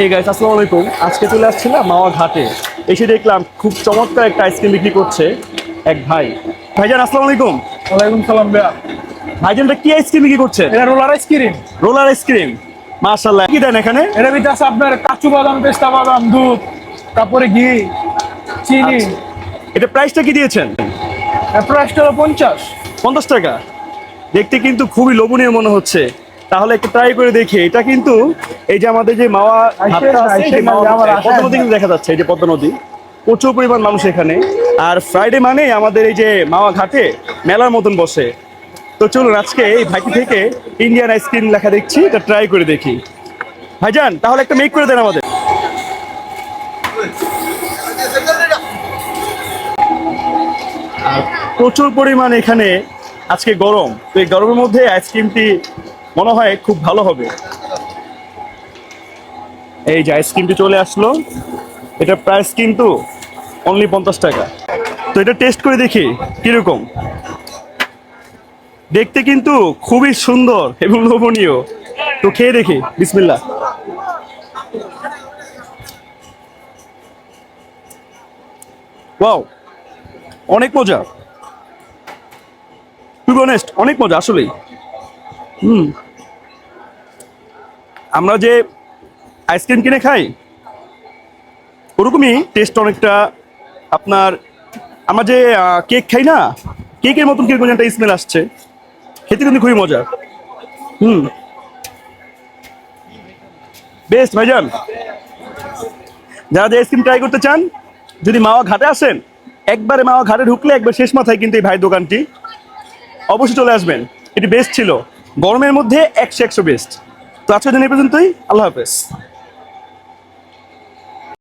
Hey guys আসসালামু আলাইকুম। আজকে চলে আসছিলাম মাওয়া ঘাটে। এসে দেখলাম খুব চমৎকার একটা আইসক্রিম বিক্রি করছে এক ভাই। ভাইজান আসসালামু আলাইকুম। ওয়ালাইকুম সালাম ভাইয়া। ভাইজানটা কি আইসক্রিম বিক্রি করছেন এটা রোলার আইসক্রিম রোলার আইসক্রিম মাশাআল্লাহ। কি দেন এখানে? এটার ভিতরে আছে আপনার কাজু বাদাম পেস্তা বাদাম দুধ তারপরে ঘি চিনি। এটা প্রাইসটা কি দিয়েছেন? প্রাইসটা হলো পঞ্চাশ। পঞ্চাশ টাকা। দেখতে কিন্তু খুবই লোভনীয় মনে হচ্ছে। তাহলে একটু ট্রাই করে দেখি। এটা কিন্তু এই যে আমাদের যে মাওয়া পদ্মা। নদী কিন্তু দেখা যাচ্ছে এই যে পদ্মা নদী। প্রচুর পরিমাণ মানুষ এখানে। আর ফ্রাইডে মানে আমাদের এই যে মাওয়া ঘাটে মেলার মতন বসে। তো চলুন আজকে এই ভাইটি থেকে ইন্ডিয়ান আইসক্রিম লেখা দেখছি এটা ট্রাই করে দেখি। ভাইজান তাহলে একটা মেক করে দেন আমাদের। প্রচুর পরিমাণ এখানে আজকে গরম। তো এই গরমের মধ্যে আইসক্রিমটি মনে হয় খুব ভালো হবে। এই যে আইসক্রিমটি চলে আসলো। এটা প্রাইস কিন্তু অনলি পঞ্চাশ টাকা। তো এটা টেস্ট করে দেখি কীরকম। দেখতে কিন্তু খুবই সুন্দর এবং লোভনীয়। তো খেয়ে দেখি বিসমিল্লা ওয়াও অনেক মজা। টু অনেস্ট অনেক মজা, আসলেই। হুম। আমরা যে আইসক্রিম কিনে খাই, ওরকমই টেস্ট অনেকটা আপনার, আমরা যে কেক খাই না কেকের মতন কীরকম একটা স্মেল আসছে। খেতে কিন্তু খুবই মজা হুম। বেস্ট ভাইজান। যারা যে আইসক্রিম ট্রাই করতে চান, যদি মাওয়া ঘাটে আসেন, একবারে মাওয়া ঘাটে ঢুকলে একবার শেষ মাথায় কিন্তু এই ভাই দোকানটি অবশ্যই চলে আসবেন। এটি বেস্ট ছিল। গরমের মধ্যে একশো একশো বেস্ট তো আজকের জন্য এই পর্যন্তই। আল্লাহ হাফেজ।